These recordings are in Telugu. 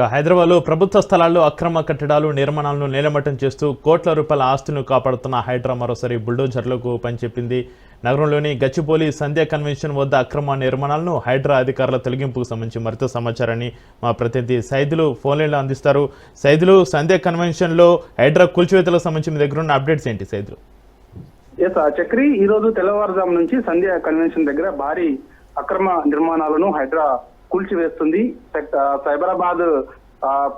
ఇక హైదరాబాద్లో ప్రభుత్వ స్థలాల్లో అక్రమ కట్టడాలు నిర్మాణాలను నేలమట్టం చేస్తూ కోట్ల రూపాయల ఆస్తులను కాపాడుతున్న హైడ్రా మరోసారి బుల్డోజర్లకు పనిచెప్పింది. నగరంలోని గచ్చిపోలి సంధ్యా కన్వెన్షన్ వద్ద అక్రమ నిర్మాణాలను హైడ్రా అధికారుల తొలగింపుకు సంబంధించి మరింత సమాచారాన్ని మా ప్రతినిధి సైదులు ఫోన్లైన్లో అందిస్తారు. సైదులు సంధ్యా కన్వెన్షన్లో హైడ్రా కూల్చివేతలకు సంబంధించి మీ దగ్గర ఉన్న అప్డేట్స్ ఏంటి సైదులు? చక్రి ఈ రోజు తెల్లవారుజాము నుంచి సంధ్యా కన్వెన్షన్ దగ్గర భారీ అక్రమ నిర్మాణాలను హైడ్రా కూల్చివేస్తుంది. సైబరాబాద్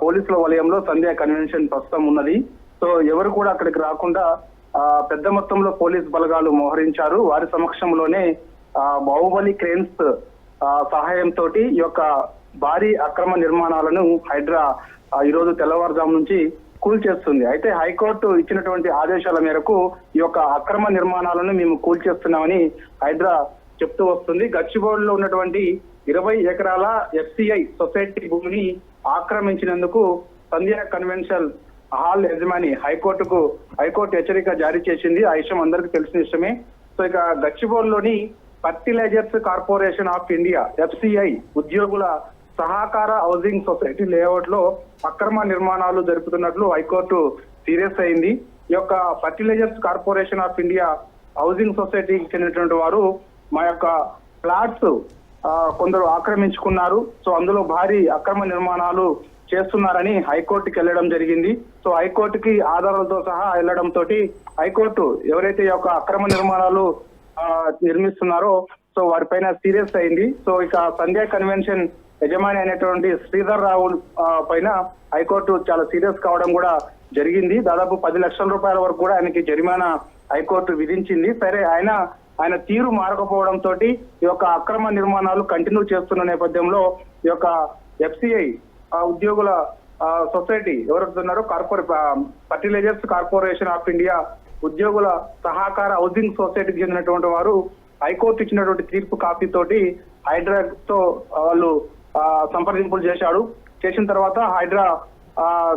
పోలీసుల వలయంలో సంధ్య కన్వెన్షన్ ప్రస్తుతం ఉన్నది. సో ఎవరు కూడా అక్కడికి రాకుండా పెద్ద మొత్తంలో పోలీస్ బలగాలు మోహరించారు. వారి సమక్షంలోనే బాహుబలి క్రేన్స్ ఆ, సహాయంతో ఈ యొక్క భారీ అక్రమ నిర్మాణాలను హైడ్రా ఈ రోజు తెల్లవారుజాము నుంచి కూల్చేస్తుంది. అయితే హైకోర్టు ఇచ్చినటువంటి ఆదేశాల మేరకు ఈ యొక్క అక్రమ నిర్మాణాలను మేము కూల్చేస్తున్నామని హైడ్రా చెప్తూ వస్తుంది. గచ్చిబౌలిలో ఉన్నటువంటి ఇరవై ఎకరాల ఎఫ్సిఐ సొసైటీ భూమిని ఆక్రమించినందుకు సంధ్య కన్వెన్షన్ హాల్ యజమాని హైకోర్టుకు హైకోర్టు హెచ్చరిక జారీ చేసింది. ఆ విషయం అందరికీ తెలిసిన విషయమే. సో ఇక గచ్చిబౌలిలోని fertilizers corporation of India FCI ఉద్యోగుల సహకార హౌసింగ్ సొసైటీ లేఅవుట్లో అక్రమ నిర్మాణాలు జరుపుతున్నట్లు హైకోర్టు సీరియస్ అయింది. ఈ యొక్క fertilizers corporation of India housing సొసైటీకి చెందినటువంటి వారు మా యొక్క ఫ్లాట్స్ కొందరు ఆక్రమించుకున్నారు. సో అందులో భారీ అక్రమ నిర్మాణాలు చేస్తున్నారని హైకోర్టుకి వెళ్ళడం జరిగింది. సో హైకోర్టుకి ఆధారాలతో సహా వెళ్ళడం తోటి హైకోర్టు ఎవరైతే ఈ యొక్క అక్రమ నిర్మాణాలు నిర్మిస్తున్నారో సో వారిపైన సీరియస్ అయింది. సో ఇక సంధ్యా కన్వెన్షన్ యజమాని అయినటువంటి శ్రీధర్ రావు పైన హైకోర్టు చాలా సీరియస్ కావడం కూడా జరిగింది. దాదాపు పది లక్షల రూపాయల వరకు కూడా ఆయనకి జరిమానా హైకోర్టు విధించింది. సరే ఆయన ఆయన తీరు మారకపోవడంతో ఈ యొక్క అక్రమ నిర్మాణాలు కంటిన్యూ చేస్తున్న నేపథ్యంలో ఈ యొక్క ఎఫ్సిఐ ఉద్యోగుల సొసైటీ ఎవరున్నారో కార్పొరే ఫర్టిలైజర్స్ కార్పొరేషన్ ఆఫ్ ఇండియా ఉద్యోగుల సహకార హౌసింగ్ సొసైటీకి చెందినటువంటి వారు హైకోర్టు ఇచ్చినటువంటి తీర్పు కాపీ తోటి హైడ్రా తో వాళ్ళు సంప్రదింపులు చేశాడు. చేసిన తర్వాత హైడ్రా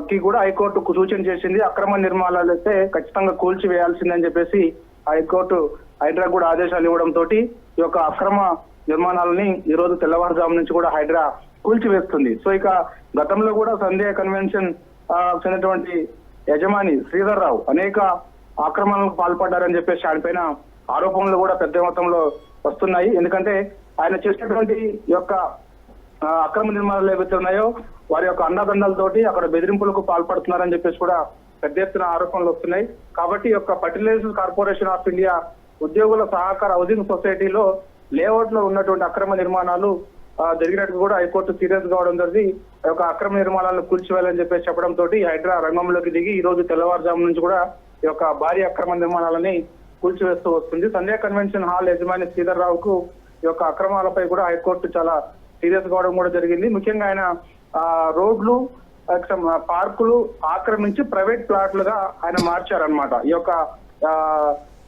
కి కూడా హైకోర్టుకు సూచన చేసింది అక్రమ నిర్మాణాలు అయితే ఖచ్చితంగా కూల్చివేయాల్సిందని చెప్పేసి హైకోర్టు హైడ్రా కూడా ఆదేశాలు ఇవ్వడం తోటి ఈ యొక్క అక్రమ నిర్మాణాలని ఈ రోజు తెల్లవారుజాము నుంచి కూడా హైడ్రా కూల్చివేస్తుంది. సో ఇక గతంలో కూడా సంధ్యా కన్వెన్షన్ చెందినటువంటి యజమాని శ్రీధర్ రావు అనేక ఆక్రమణలకు పాల్పడ్డారని చెప్పేసి ఆయనపైన ఆరోపణలు కూడా పెద్ద మొత్తంలో వస్తున్నాయి. ఎందుకంటే ఆయన చేసినటువంటి ఈ యొక్క అక్రమ నిర్మాణాలు ఏవైతే ఉన్నాయో వారి యొక్క అండదండలతోటి అక్కడ బెదిరింపులకు పాల్పడుతున్నారని చెప్పేసి కూడా పెద్ద ఎత్తున ఆరోపణలు వస్తున్నాయి. కాబట్టి యొక్క ఫర్టిలైజర్స్ కార్పొరేషన్ ఆఫ్ ఇండియా ఉద్యోగుల సహకార హౌసింగ్ సొసైటీలో లేఅవుట్లో ఉన్నటువంటి అక్రమ నిర్మాణాలు జరిగినట్టు కూడా హైకోర్టు సీరియస్ కావడం జరిగి ఒక యొక్క అక్రమ నిర్మాణాలను కూల్చివేయాలని చెప్పేసి చెప్పడం తోటి హైడ్రా రంగంలోకి దిగి ఈ రోజు తెల్లవారుజాము నుంచి కూడా ఈ యొక్క భారీ అక్రమ నిర్మాణాలని కూల్చివేస్తూ వస్తుంది. సంధ్యా కన్వెన్షన్ హాల్ యజమాని శ్రీధర్ రావుకు ఈ యొక్క అక్రమాలపై కూడా హైకోర్టు చాలా సీరియస్ కావడం కూడా జరిగింది. ముఖ్యంగా ఆయన ఆ, రోడ్లు పార్కులు ఆక్రమించి ప్రైవేట్ ప్లాట్లుగా ఆయన మార్చారనమాట ఈ యొక్క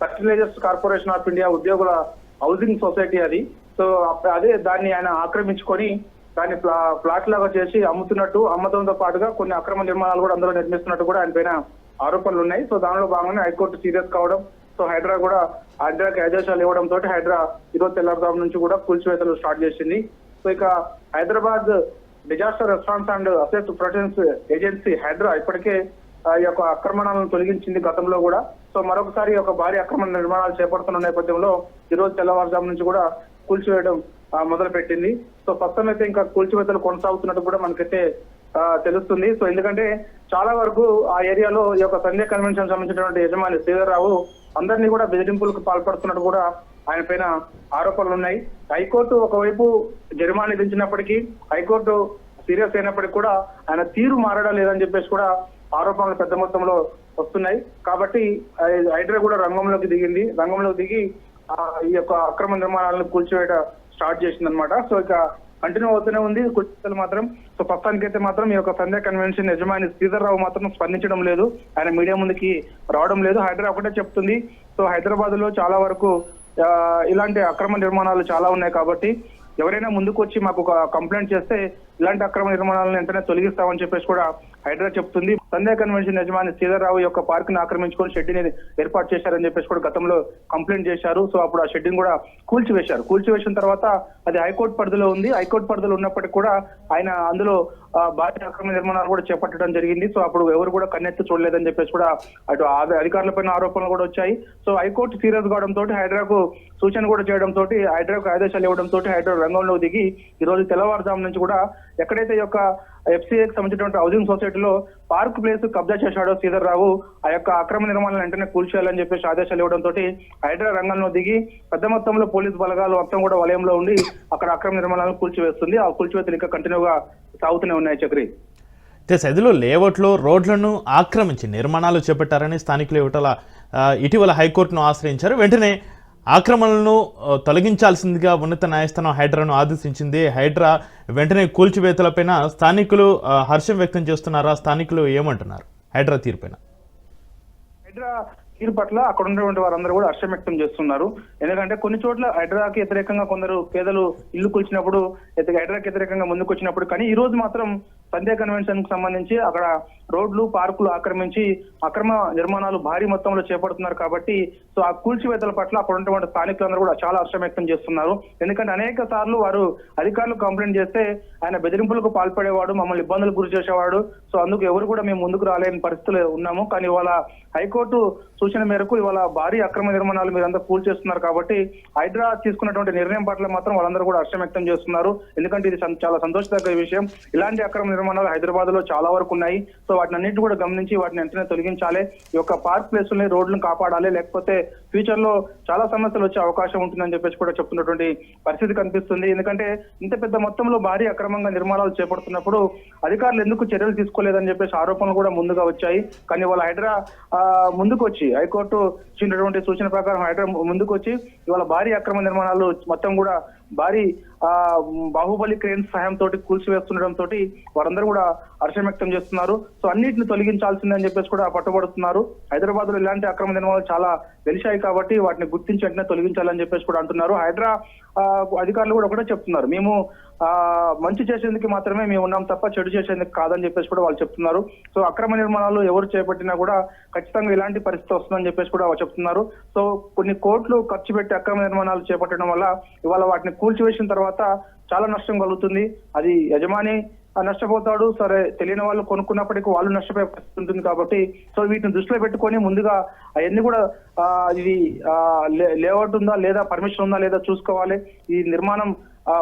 ఫర్టిలైజర్స్ కార్పొరేషన్ ఆఫ్ ఇండియా ఉద్యోగుల హౌసింగ్ సొసైటీ అది. సో అదే దాన్ని ఆయన ఆక్రమించుకొని దాన్ని ప్లా- లాగా చేసి అమ్ముతున్నట్టు అమ్మడంతో పాటుగా కొన్ని అక్రమ నిర్మాణాలు కూడా అందులో నిర్మిస్తున్నట్టు కూడా ఆయన పైన ఆరోపణలు ఉన్నాయి. సో దానిలో భాగంగానే హైకోర్టు సీరియస్ కావడం సో హైడ్రా కూడా హైడ్రాకి ఆదేశాలు ఇవ్వడం తోటి హైడ్రా ఈరోజు తెల్లవారుజాము నుంచి కూడా కూల్చివేతలు స్టార్ట్ చేసింది. సో ఇక Hyderabad disaster response and asset protection agency Hydraa ఇప్పటికే ఆ, ఈ యొక్క ఆక్రమణాలను తొలగించింది గతంలో కూడా. సో మరొకసారి ఒక భారీ అక్రమ నిర్మాణాలు చేపడుతున్న నేపథ్యంలో ఈ రోజు తెల్లవారుజాము నుంచి కూడా కూల్చివేయడం మొదలుపెట్టింది. మొదలు పెట్టింది సో ప్రస్తుతం అయితే ఇంకా కూల్చివేతలు కొనసాగుతున్నట్టు కూడా మనకైతే తెలుస్తుంది. సో ఎందుకంటే చాలా వరకు ఆ ఏరియాలో ఈ యొక్క సంధ్య కన్వెన్షన్ సంబంధించినటువంటి యజమాని శ్రీధర్రావు అందరినీ కూడా బెదిరింపులకు పాల్పడుతున్నట్టు కూడా ఆయన పైన ఆరోపణలు ఉన్నాయి. హైకోర్టు ఒకవైపు జరిమానా విధించినప్పటికీ హైకోర్టు సీరియస్ అయినప్పటికీ కూడా ఆయన తీరు మారడం లేదని చెప్పేసి కూడా ఆరోపణలు పెద్ద మొత్తంలో వస్తున్నాయి. కాబట్టి హైడ్రా కూడా రంగంలోకి దిగింది. రంగంలోకి దిగి ఈ యొక్క అక్రమ నిర్మాణాలను కూల్చివేయట స్టార్ట్ చేసింది అనమాట సో ఇక కంటిన్యూ అవుతూనే ఉంది. కుర్చీలు మాత్రం సో ప్రస్తుతానికైతే మాత్రం ఈ యొక్క సంధ్యా కన్వెన్షన్ యజమాని శ్రీధర్ రావు మాత్రం స్పందించడం లేదు. ఆయన మీడియా ముందుకి రావడం లేదు. హైదరాబాద్ ఒకటే చెప్తుంది. సో హైదరాబాద్లో చాలా వరకు ఇలాంటి అక్రమ నిర్మాణాలు చాలా ఉన్నాయి కాబట్టి ఎవరైనా ముందుకు వచ్చి మాకు ఒక కంప్లైంట్ చేస్తే ఇలాంటి అక్రమ నిర్మాణాలను వెంటనే తొలగిస్తామని చెప్పేసి కూడా హైడ్రా చెప్తుంది. సంధ్యా కన్వెన్షన్ యజమాని శ్రీధర్రావు యొక్క పార్క్ని ఆక్రమించుకొని షెడ్డిని ఏర్పాటు చేశారని చెప్పేసి కూడా గతంలో కంప్లైంట్ చేశారు. సో అప్పుడు ఆ షెడ్ని కూడా కూల్చివేశారు. కూల్చివేసిన తర్వాత అది హైకోర్టు పరిధిలో ఉంది. హైకోర్టు పరిధిలో ఉన్నప్పటికీ కూడా ఆయన అందులో భారీ అక్రమ నిర్మాణాలు కూడా చేపట్టడం జరిగింది. సో అప్పుడు ఎవరు కూడా కన్నెత్తి చూడలేదని చెప్పేసి కూడా అటు ఆ- అధికారులపైన ఆరోపణలు కూడా వచ్చాయి. సో హైకోర్టు సీరియస్ కావడంతో హైడ్రాకు సూచన కూడా చేయడంతో హైడ్రాకు ఆదేశాలు ఇవ్వడం తోటి హైడ్రా రంగంలో దిగి ఈ రోజు తెల్లవారుజాము నుంచి కూడా ఎక్కడైతే ఈ యొక్క ఎఫ్సీఏకి సంబంధించినటువంటి హౌసింగ్ సొసైటీలో పార్క్ ప్లేస్ కబ్జా చేశాడో శ్రీధర్ రావు ఆ యొక్క అక్రమ నిర్మాణాలను వెంటనే కూల్చేయాలని చెప్పేసి ఆదేశాలు ఇవ్వడం తోటి హైడ్రా రంగంలో దిగి పెద్ద మొత్తంలో పోలీస్ బలగాలు మొత్తం కూడా వలయంలో ఉండి అక్కడ అక్రమ నిర్మాణాలను కూల్చివేస్తుంది. ఆ కూల్చివేతలు ఇంకా కంటిన్యూగా సాగుతూనే ఉన్నాయి చక్రి. అయితే సదిలో లేఅవుట్లో రోడ్లను ఆక్రమించి నిర్మాణాలు చేపట్టారని స్థానికులు ఆ, ఇటీవల హైకోర్టును ఆశ్రయించారు. వెంటనే ఆక్రమణలను తొలగించాల్సిందిగా ఉన్నత న్యాయస్థానం హైడ్రాను ఆదేశించింది. హైడ్రా వెంటనే కూల్చివేతలపైన స్థానికులు హర్షం వ్యక్తం చేస్తున్నారా? స్థానికులు ఏమంటున్నారు? హైడ్రా తీరుపైన. హైడ్రా తీరు పట్ల అక్కడ ఉన్నటువంటి వారందరూ కూడా హర్షం వ్యక్తం చేస్తున్నారు. ఎందుకంటే కొన్ని చోట్ల హైడ్రాకి వ్యతిరేకంగా కొందరు పేదలు ఇల్లు కూల్చినప్పుడు ఎత- హైడ్రాకి వ్యతిరేకంగా ముందుకు వచ్చినప్పుడు కానీ ఈ రోజు మాత్రం సంధ్యా కన్వెన్షన్కు సంబంధించి అక్కడ రోడ్లు పార్కులు ఆక్రమించి అక్రమ నిర్మాణాలు భారీ మొత్తంలో చేపడుతున్నారు కాబట్టి సో ఆ కూల్చివేతల పట్ల అక్కడ ఉన్నటువంటి స్థానికులందరూ కూడా చాలా హర్షం వ్యక్తం చేస్తున్నారు. ఎందుకంటే అనేక సార్లు వారు అధికారులు కంప్లైంట్ చేస్తే ఆయన బెదిరింపులకు పాల్పడేవాడు మమ్మల్ని ఇబ్బందులకు గురి చేసేవాడు. సో అందుకు ఎవరు కూడా మేము ముందుకు రాలేని పరిస్థితులు ఉన్నాము. కానీ ఇవాళ హైకోర్టు సూచన మేరకు ఇవాళ భారీ అక్రమ నిర్మాణాలు మీరంతా పూల్ చేస్తున్నారు కాబట్టి హైడ్రా తీసుకున్నటువంటి నిర్ణయం పట్ల మాత్రం వాళ్ళందరూ కూడా హర్షం వ్యక్తం చేస్తున్నారు. ఎందుకంటే ఇది చాలా సంతోషదగ్గ విషయం. ఇలాంటి అక్రమ నిర్మాణాలు హైదరాబాద్లో చాలా వరకు ఉన్నాయి. సో వాటిని అన్నిటి కూడా గమనించి వాటిని వెంటనే తొలగించాలి. ఈ యొక్క పార్క్ ప్లేస్ రోడ్లను కాపాడాలి. లేకపోతే ఫ్యూచర్లో చాలా సమస్యలు వచ్చే అవకాశం ఉంటుందని చెప్పేసి కూడా చెప్తున్నటువంటి పరిస్థితి కనిపిస్తుంది. ఎందుకంటే ఇంత పెద్ద మొత్తంలో భారీ అక్రమంగా నిర్మాణాలు చేపడుతున్నప్పుడు అధికారులు ఎందుకు చర్యలు తీసుకోలేదని చెప్పేసి ఆరోపణలు కూడా ముందుగా వచ్చాయి. కానీ వాళ్ళ హైడ్రా ముందుకు వచ్చి హైకోర్టు ఇచ్చినటువంటి సూచన ప్రకారం హైడ్రా ముందుకు వచ్చి ఇవాళ భారీ అక్రమ నిర్మాణాలు మొత్తం కూడా భారీ ఆ బాహుబలి క్రేన్ సహాయం తోటి కూల్చివేస్తుండడం తోటి వారందరూ కూడా హర్షం వ్యక్తం చేస్తున్నారు. సో అన్నిటిని తొలగించాల్సిందని చెప్పేసి కూడా పట్టుబడుతున్నారు. హైదరాబాద్లో ఇలాంటి అక్రమ నిర్మాణాలు చాలా వెలిశాయి కాబట్టి వాటిని గుర్తించి వెంటనే తొలగించాలని చెప్పేసి కూడా అంటున్నారు. హైదరా అధికారులు కూడా ఒకటే చెప్తున్నారు. మేము మంచి చేసేందుకు మాత్రమే మేము ఉన్నాం తప్ప చెడు చేసేందుకు కాదని చెప్పేసి కూడా వాళ్ళు చెప్తున్నారు. సో అక్రమ నిర్మాణాలు ఎవరు చేపట్టినా కూడా ఖచ్చితంగా ఇలాంటి పరిస్థితి వస్తుందని చెప్పేసి కూడా వాళ్ళు చెప్తున్నారు. సో కొన్ని కోట్లు ఖర్చు పెట్టి అక్రమ నిర్మాణాలు చేపట్టడం వల్ల ఇవాళ వాటిని కూల్చివేసిన తర్వాత చాలా నష్టం కలుగుతుంది. అది యజమాని నష్టపోతాడు సరే తెలియని వాళ్ళు కొనుక్కున్నప్పటికీ వాళ్ళు నష్టపోయే పరిస్థితి ఉంటుంది కాబట్టి సో వీటిని దృష్టిలో పెట్టుకొని ముందుగా అవన్నీ కూడా ఇది లేఅవుట్ ఉందా లేదా పర్మిషన్ ఉందా లేదా చూసుకోవాలి. ఈ నిర్మాణం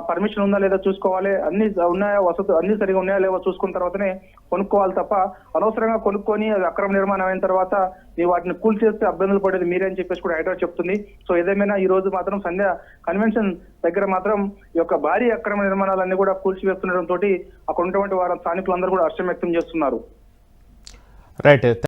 పర్మిషన్ ఉందా లేదా చూసుకోవాలి? అన్ని ఉన్నాయా? వసతి అన్ని సరిగా ఉన్నాయా లేవో చూసుకున్న తర్వాతనే కొనుక్కోవాలి తప్ప అనవసరంగా కొనుక్కొని అది అక్రమ నిర్మాణం అయిన తర్వాత ఈ వాటిని కూల్ చేస్తే ఇబ్బందులు పడేది మీరే అని చెప్పేసి కూడా హైడ్రా చెప్తుంది. సో ఏదేమైనా ఈ రోజు మాత్రం సంధ్య కన్వెన్షన్ దగ్గర మాత్రం ఈ యొక్క భారీ అక్రమ నిర్మాణాలన్నీ కూడా కూల్చివేస్తుండడం తోటి అక్కడ ఉన్నటువంటి వారు స్థానికులందరూ కూడా హర్షం వ్యక్తం చేస్తున్నారు. రైట్